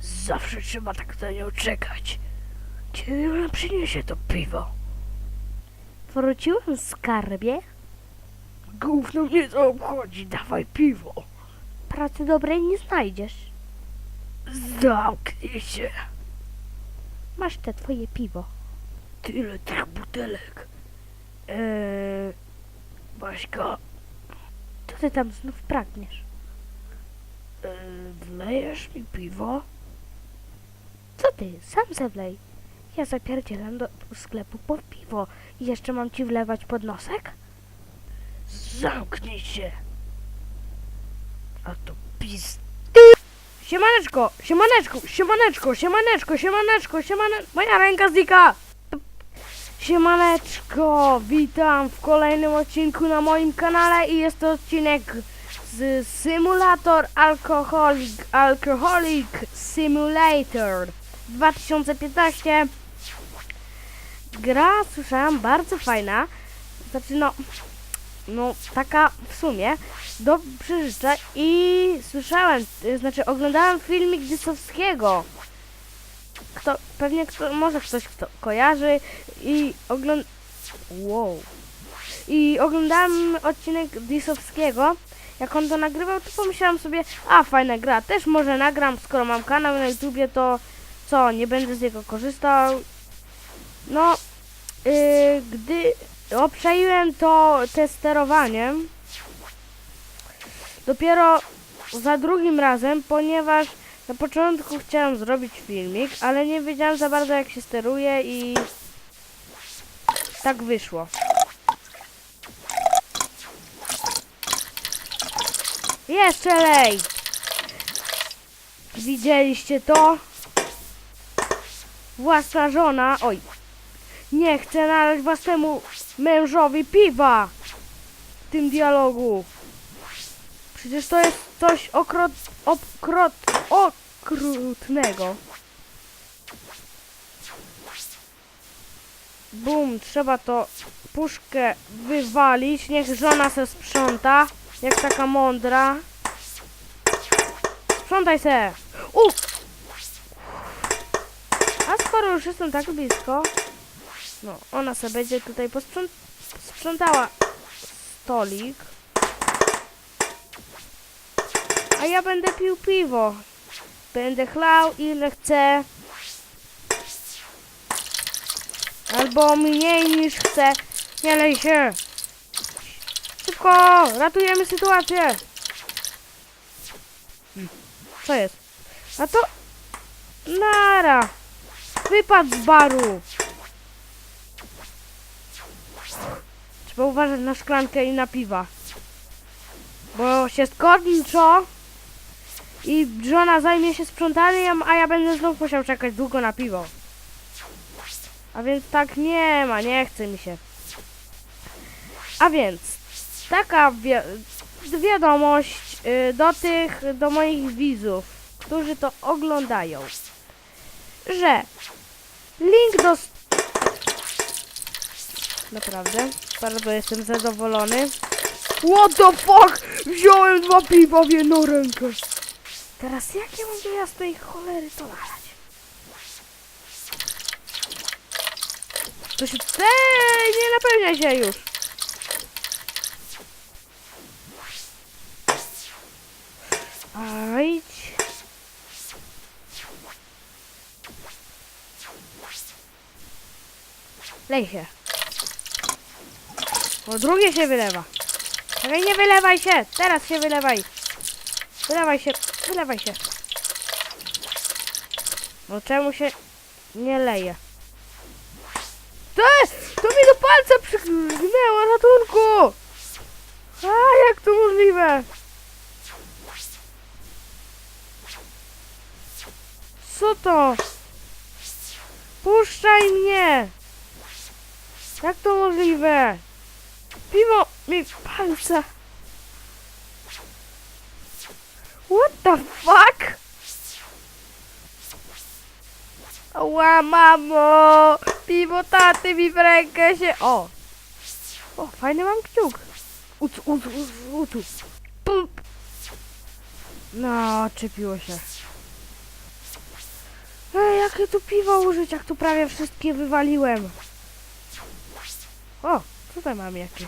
Zawsze trzeba tak na nią czekać. Kiedy ona przyniesie to piwo? Wróciłem w skarbie. Gówno mnie to obchodzi, dawaj piwo. Pracy dobrej nie znajdziesz. Zamknij się. Masz te twoje piwo. Tyle tych butelek. Eee, Baśka, Co ty tam znów pragniesz? Eee, wlejesz mi piwo? Co ty? Sam zawlej. Ja zapierdzielam do sklepu po piwo. I jeszcze mam ci wlewać pod nosek? Zamknij się. A to pis... Siemaneczko, siemaneczko, siemaneczko, siemaneczko, siemaneczko, siemaneczko, moja ręka znika! Siemaneczko, witam w kolejnym odcinku na moim kanale i jest to odcinek z Simulator Alcoholic, Alcoholic Simulator 2015. Gra, słyszałam, bardzo fajna, znaczy no, no taka w sumie do przeżycia i słyszałem, y, znaczy oglądałem filmik Dysowskiego. Kto, pewnie kto, może ktoś kto kojarzy i ogląd... Wow. I oglądałem odcinek Dysowskiego. Jak on to nagrywał, to pomyślałam sobie, a fajna gra, też może nagram, skoro mam kanał na YouTubie, to co, nie będę z niego korzystał. No, yy, gdy obczaiłem to testowaniem, dopiero za drugim razem, ponieważ na początku chciałem zrobić filmik, ale nie wiedziałem za bardzo jak się steruje i tak wyszło. Jeszcze lej! Widzieliście to? Własna żona, oj, nie chcę nalać własnemu mężowi piwa w tym dialogu. Przecież to jest coś okrot, okrot, okrutnego. Bum, trzeba to puszkę wywalić. Niech żona se sprząta, jak taka mądra. Sprzątaj se. U! A skoro już jestem tak blisko, no ona se będzie tutaj posprząt sprzątała stolik. A ja będę pił piwo. Będę chlał ile chcę. Albo mniej niż chcę. Nie lej się. Ratujemy sytuację. Hmm, Co jest? A to... Nara! Wypadł z baru. Trzeba uważać na szklankę i na piwa. Bo się skończą i żona zajmie się sprzątaniem, a ja będę znów musiał czekać długo na piwo. A więc tak nie ma, nie chce mi się. A więc taka wi wiadomość y, do tych, do moich widzów, którzy to oglądają, że link do... Naprawdę, bardzo jestem zadowolony. What the fuck? Wziąłem dwa piwa w jedną rękę. Teraz jak ja mam do jasnej cholery to nalać? To się... Ej, nie napełnia się już. A idź. Lej się. O drugie się wylewa. Ale nie wylewaj się! Teraz się wylewaj! Wylewaj się! Wylewaj się! No czemu się nie leje? Ty! To mi do palca przygnęło! Ratunku! A jak to możliwe? Co to? Puszczaj mnie! Jak to możliwe? Piwo mi palca. What the fuck? Ła, mamo! Piwo taty mi w rękę się... O! O, fajny mam kciuk. Ucu, ucu, ucu, ucu. Pup. No, czepiło się. Jakie tu piwo użyć, jak tu prawie wszystkie wywaliłem. O, tutaj mam jakieś.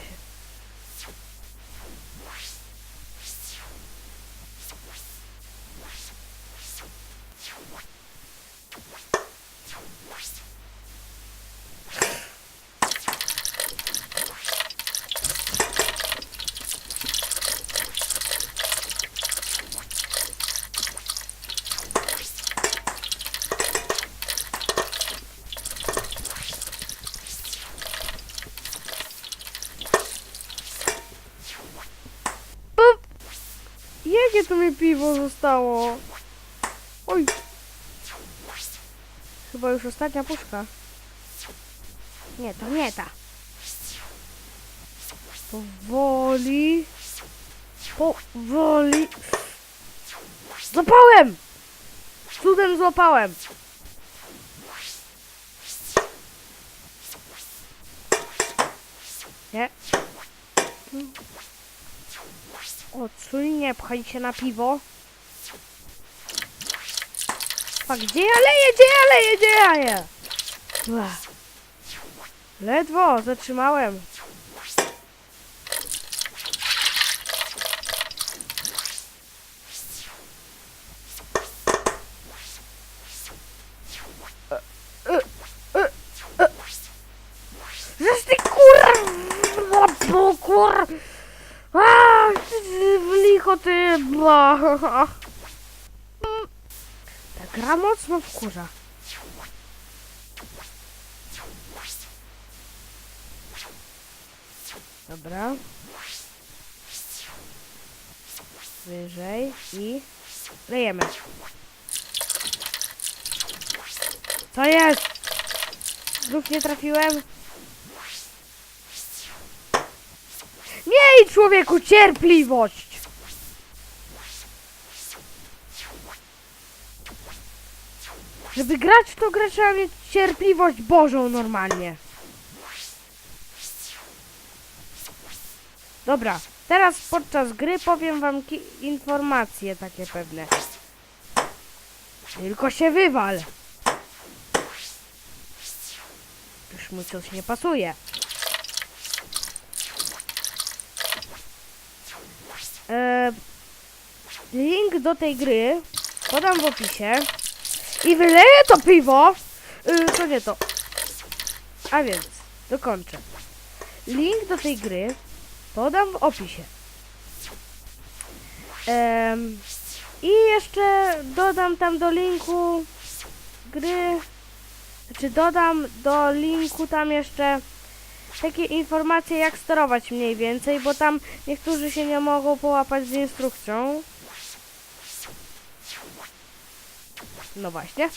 Jakie tu mi piwo zostało? Oj! Chyba już ostatnia puszka. Nie, to nie ta. Powoli. Powoli. Złapałem! Cudem złapałem. Nie. Odsuń, pchaj się na piwo. A gdzie ja leję, gdzie ja leję, gdzie ja leję? Ledwo zatrzymałem. Gra mocno wkurza. Dobra. Wyżej i lejemy. Co jest? Znów nie trafiłem? Miej człowieku cierpliwość! Żeby grać w to grę trzeba mieć cierpliwość Bożą normalnie. Dobra, teraz podczas gry powiem wam informacje takie pewne. Tylko się wywal. Już mu coś nie pasuje. E, link do tej gry podam w opisie i wyleję to piwo. Y, to nie to. A więc, dokończę. Link do tej gry podam w opisie. I jeszcze dodam tam do linku gry, znaczy dodam do linku tam jeszcze takie informacje jak sterować mniej więcej, bo tam niektórzy się nie mogą połapać z instrukcją. No właśnie.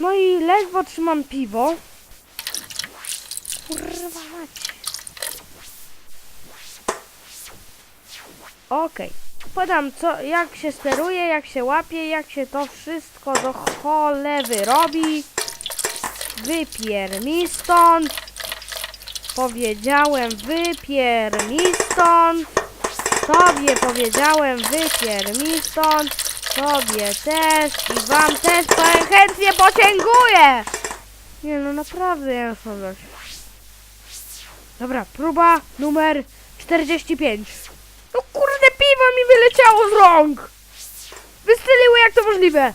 No i ledwo trzymam piwo. Kurwa mać. Okej. Podam co, jak się steruje, jak się łapie, jak się to wszystko do cholewy robi. Wypier mi stąd. Powiedziałem wypier mi stąd. Tobie powiedziałem wypier mi stąd. Tobie też i wam też powiem chętnie podziękuję. Nie no naprawdę ja mam dość. Dobra, próba numer 45. No kurde piwo mi wyleciało z rąk. Wystrzeliły jak to możliwe.